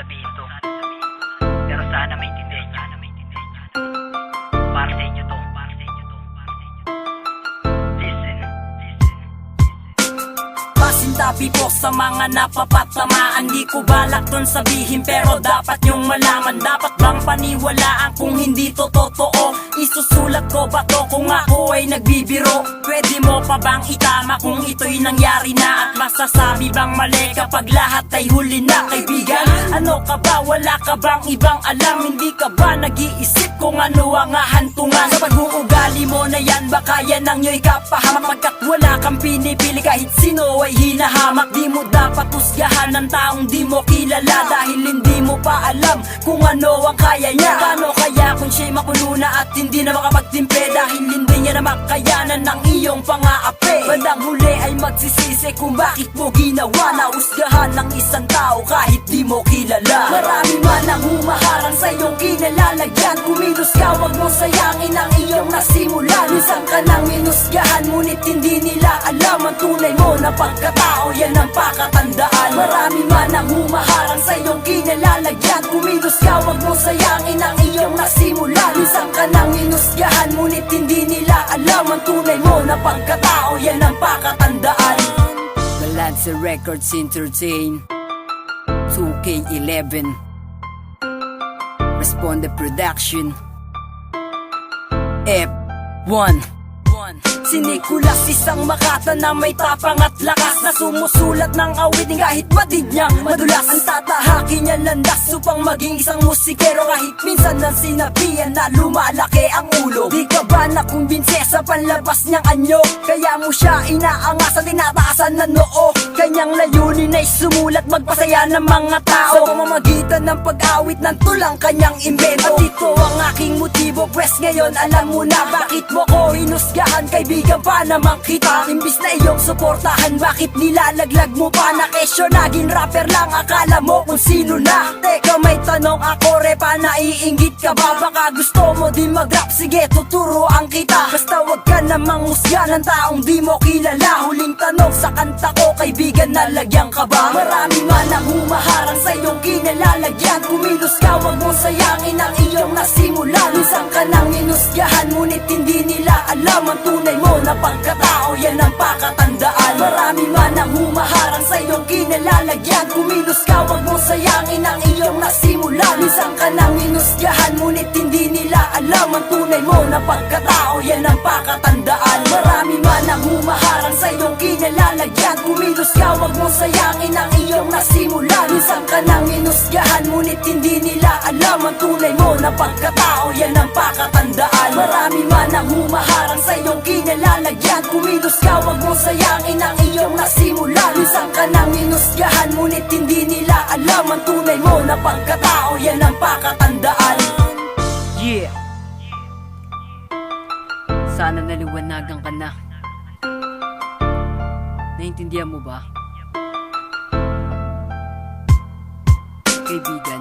sabihin to. Pero sana maintindihan niyo. Para sa inyo to. Para sa inyo to. Para sa inyo to. Listen. Listen. Pasintabi po sa mga napapatamaan Di ko balak ton sabihin pero dapat nyong malaman Dapat bang paniwalaan kung hindi to totoo Isusulat ko ba to kung ako ay nagbibiro pa bang itama kung ito'y nangyari na At masasabi bang mali kapag lahat ay huli na Kaibigan, ano ka ba? Wala ka bang ibang alam? Hindi ka ba nag-iisip kung ano ang hahantungan? Sa pag-uugali mo na yan baka yan ang iyo'y kapahamak Pagkat wala kang pinipili kahit sino ay hinahamak Di mo dapat husgahan ng taong di mo kilala Dahil hindi mo pa alam kung ano ang kaya niya Paano kaya kung siya'y makulo na at hindi na makapagtimpe Dahil hindi niya na makayanan ng iyong pangaapi Bandang huli ay magsisisi kung bakit mo ginawa. Na husgahan ng isang tao kahit di mo kilala. Marami man ang humaharang sa iyong kinalalagyan. Kumilos ka, wag mo sayangin ang iyong nasimulan Minsan ka nang minusgahan, ngunit hindi nila alam Ang tunay mo na pagkatao, yan ang pakatandaan. Marami man ang humaharang sa iyong kinalalagyan. Kumilos ka, wag mo sayangin ang iyong nasimulan Minsan ka nang minusgahan, ngunit hindi na pagkatao, yan ang pakatandaan. Balance Records Entertain. 2K11 Responde Production. F1 Sinikulas isang makata na may tapang at lakas Na sumusulat ng awitin kahit batid niyang madulas. Ang tatahaki niya landas upang maging isang musikero Kahit minsan nang sinabihan na lumalaki ang ulo. Di ka ba nakumbinse sa panlabas niyang anyo. Kaya mo siya inaangasan, tinataasan na noo. Kanyang layunin ay sumulat magpasaya ng mga tao. Sa pamamagitan ng pag-awit ng tulang kanyang imbento. At ito ang aking motibo Pwes ngayon alam mo na bakit mo ko hinusgahan. Kaibigan pa naman kita Imbis na iyong suportahan Bakit nilalaglag mo pa? Na kesyo Naging rapper lang akala mo kung sino na. Teka may tanong ako repa Naiingit ka ba? Baka gusto mo din mag-rap. Sige tuturuan kita. Basta wag ka namang musga ng taong di mo kilala. Huling tanong sa kanta ko Kaibigan nalagyan ka ba? Marami man ang humaharang sa iyong kinalalagyan. Kumilos ka wag mo sayangin ang iyong nasimulan Minsan ka nang minusgahan Ngunit hindi nila alam ang tunay mo na pagkatao. Yan ang pakatandaan. Marami man ang humaharang iyong kinalalagyan? Kumilos ka wag mo sayangin ang iyong nasimulan Minsan ka nang minusgahan Ngunit hindi nila alam ang tunay mo na pagkatao. Yan ang pakatandaan. Marami man ang humaharang sa iyong kinalalagyan. Kumilos ka wag mo sayangin ang iyong nasimulan Minsan ka nang minusgahan Ngunit hindi nila alam ang tunay mo na pagkatao. Yan ang pakatandaan. Marami man ang humaharang sa iyong kinalalagyan. Kumilos ka wag mo sayangin ang tunay mo na pagkatao Yan ang pakatandaan Yeah. Sana naliwanagan ka na. Naintindihan mo ba? Kaibigan